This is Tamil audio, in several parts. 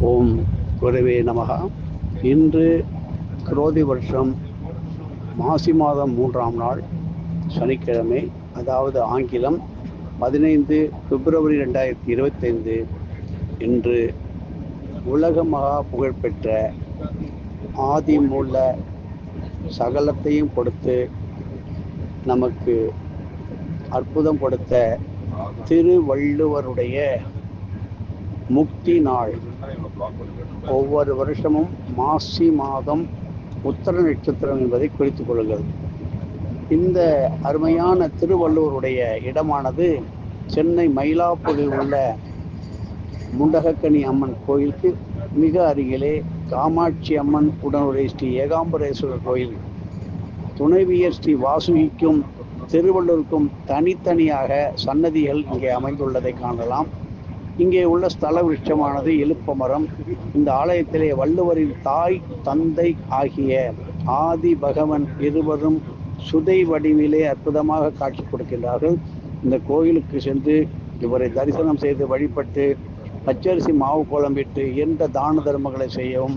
ஓம் குரவே நமகா இன்று குரோதி வருஷம் மாசி மாதம் மூன்றாம் நாள் சனிக்கிழமை அதாவது ஆங்கிலம் பதினைந்து பிப்ரவரி ரெண்டாயிரத்தி இருபத்தைந்து இன்று உலக மகா புகழ்பெற்ற ஆதிமூல சகலத்தையும் கொடுத்து நமக்கு அற்புதம் கொடுத்த திருவள்ளுவருடைய முக்தி நாள். ஒவ்வொரு வருஷமும் மாசி மாதம் உத்தர நட்சத்திரம் என்பதை குறித்துக் கொள்ளுங்கள். இந்த அருமையான திருவள்ளுவருடைய இடமானது சென்னை மயிலாப்பூரில் உள்ள முண்டகக்கனி அம்மன் கோயிலுக்கு மிக அருகிலே காமாட்சி அம்மன் உடனுடைய ஸ்ரீ ஏகாம்பரேஸ்வரர் கோயில். துணைவியர் ஸ்ரீ வாசுகிக்கும் திருவள்ளூருக்கும் தனித்தனியாக சன்னதிகள் இங்கே அமைந்துள்ளதை காணலாம். இங்கே உள்ள ஸ்தல விருட்சமானது எழுப்ப மரம். இந்த ஆலயத்திலே வள்ளுவரின் தாய் தந்தை ஆகிய ஆதி பகவன் இருவரும் சுதை வடிவிலே அற்புதமாக காட்சி கொடுக்கின்றார்கள். இந்த கோயிலுக்கு சென்று இவரை தரிசனம் செய்து வழிபட்டு பச்சரிசி மாவு குழம்பிட்டு எந்த தான தர்மங்களை செய்யவும்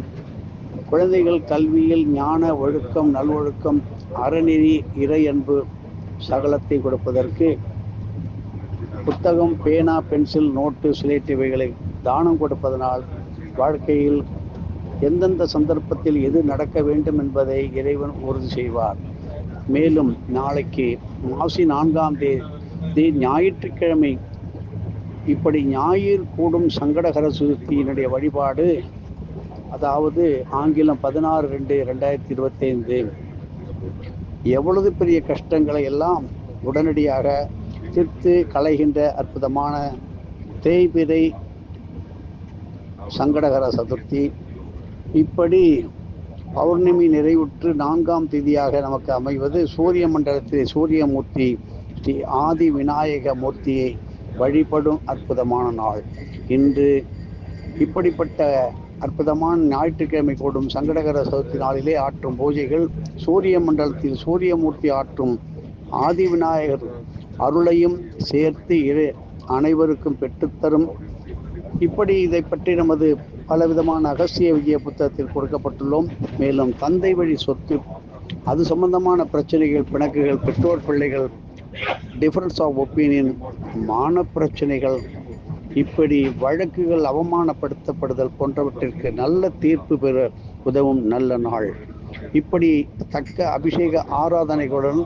குழந்தைகள் கல்வியில் ஞான ஒழுக்கம் நல்வொழுக்கம் அறநெறி இறையன்பு சகலத்தை கொடுப்பதற்கு புத்தகம் பேனா பென்சில் நோட்டு சிலேட் இவைகளை தானம் கொடுப்பதனால் வாழ்க்கையில் எந்தெந்த சந்தர்ப்பத்தில் எது நடக்க வேண்டும் என்பதை இறைவன் உறுதி செய்வார். மேலும் நாளைக்கு மாசி நான்காம் தேதி ஞாயிற்றுக்கிழமை இப்படி ஞாயிறு கூடும் சங்கடகர சதுர்த்தியினுடைய வழிபாடு அதாவது ஆங்கிலம் பதினாறு ரெண்டு ரெண்டாயிரத்தி இருபத்தைந்து. எவ்வளவு பெரிய கஷ்டங்களை எல்லாம் உடனடியாக தீர்த்து களைகின்ற அற்புதமான தேய்பிரை சங்கடகர சதுர்த்தி. இப்படி பௌர்ணமி நிறைவுற்று நான்காம் தேதியாக நமக்கு அமைவது சூரிய மண்டலத்தில் சூரியமூர்த்தி ஸ்ரீ ஆதி விநாயக மூர்த்தியை வழிபடும் அற்புதமான நாள். இன்று இப்படிப்பட்ட அற்புதமான ஞாயிற்றுக்கிழமை கூடும் சங்கடகர சதுர்த்தி நாளிலே ஆற்றும் பூஜைகள் சூரிய மண்டலத்தில் சூரியமூர்த்தி ஆற்றும் ஆதி விநாயகர் அருளையும் சேர்த்து இரு அனைவருக்கும் பெற்றுத்தரும். இப்படி இதை பற்றி நமது பலவிதமான அகசிய விஜய புத்தகத்தில் கொடுக்கப்பட்டுள்ளோம். மேலும் தந்தை வழி சொத்து அது சம்பந்தமான பிரச்சனைகள் பிணக்குகள் பெற்றோர் பிள்ளைகள் டிஃபரன்ஸ் ஆஃப் ஒப்பீனியன் மான பிரச்சனைகள் இப்படி வழக்குகள் அவமானப்படுத்தப்படுதல் போன்றவற்றிற்கு நல்ல தீர்ப்பு பெற உதவும் நல்ல நாள். இப்படி தக்க அபிஷேக ஆராதனைகளுடன்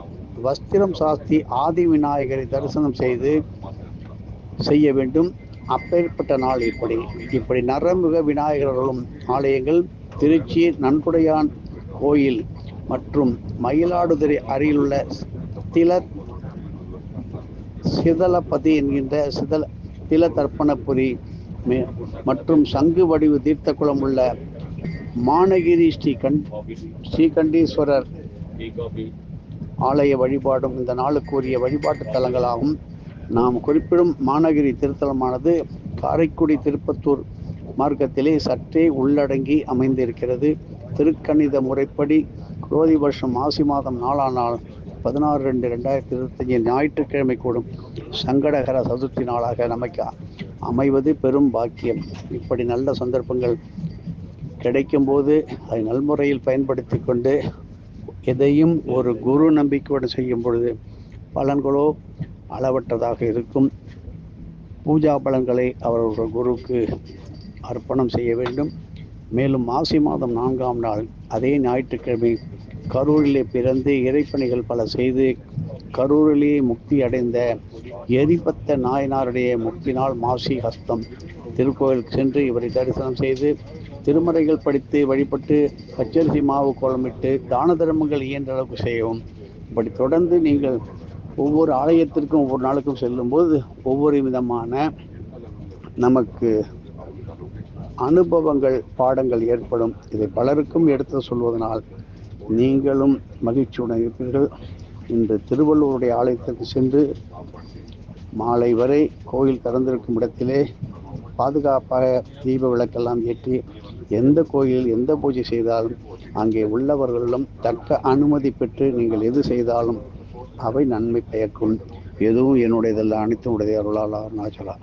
வஸ்திரம் சாஸ்தி ஆதி விநாயகரை தரிசனம் செய்து செய்ய வேண்டும். அப்பேற்பட்ட நாள் இப்படி. இப்படி நரமுக விநாயகர்களும் ஆலயங்கள் திருச்சி நன்குடையான் கோயில் மற்றும் மயிலாடுதுறை அருகிலுள்ள தில சிதலபதி என்கின்ற சிதல தில தர்ப்பணபுரி மற்றும் சங்கு வடிவு தீர்த்தக்குளம் உள்ள மானகிரி ஸ்ரீ கண் ஸ்ரீகண்டீஸ்வரர் ஆலய வழிபாடும் இந்த நாளுக்குரிய வழிபாட்டு தலங்களாகும். நாம் குறிப்பிடும் மாநகரி திருத்தலமானது காரைக்குடி திருப்பத்தூர் மார்க்கத்திலே சற்றே உள்ளடங்கி அமைந்திருக்கிறது. திருக்கணித முறைப்படி குரோதி வருஷம் மாசி மாதம் நாளானால் பதினாறு ரெண்டு ரெண்டாயிரத்தி இருபத்தஞ்சி ஞாயிற்றுக்கிழமை கூடும். சங்கடகர சதுர்த்தி நாளாக நமக்கு அமைவது பெரும் பாக்கியம். இப்படி நல்ல சந்தர்ப்பங்கள் கிடைக்கும்போது அதை நல்முறையில் பயன்படுத்தி கொண்டு எதையும் ஒரு குரு நம்பிக்கையோடு செய்யும் பொழுது பலன்களோ அளவற்றதாக இருக்கும். பூஜா பலன்களை அவர்கள் குருவுக்கு அர்ப்பணம் செய்ய வேண்டும். மேலும் மாசி மாதம் நான்காம் நாள் அதே ஞாயிற்றுக்கிழமை கரூரிலே பிறந்து இறைப்பணிகள் பல செய்து கரூரிலே முக்தி அடைந்த எரிபத்த நாயனாருடைய முக்தி நாள் மாசி ஹஸ்தம் திருக்கோயிலுக்கு சென்று இவரை தரிசனம் செய்து திருமறைகள் படித்து வழிபட்டு பச்சரிசி மாவு கோலமிட்டு தான தர்மங்கள் இயன்ற அளவுக்கு செய்யவும். இப்படி தொடர்ந்து நீங்கள் ஒவ்வொரு ஆலயத்திற்கும் ஒவ்வொரு நாளுக்கும் செல்லும்போது ஒவ்வொரு விதமான நமக்கு அனுபவங்கள் பாடங்கள் ஏற்படும். இதை பலருக்கும் எடுத்து சொல்வதனால் நீங்களும் மகிழ்ச்சியுடன் இருப்பீர்கள் இன்று திருவள்ளுவருடைய ஆலயத்திற்கு சென்று மாலை வரை கோயில் திறந்திருக்கும் இடத்திலே பாதுகாப்பாக தீப விளக்கெல்லாம் ஏற்றி எந்த கோயிலில் எந்த பூஜை செய்தாலும் அங்கே உள்ளவர்களிடம் தக்க அனுமதி பெற்று நீங்கள் எது செய்தாலும் அவை நன்மை பயக்கும். எதுவும் என்னுடையதல்ல அனைத்தும் உடைய அருளாளா அருணாச்சலா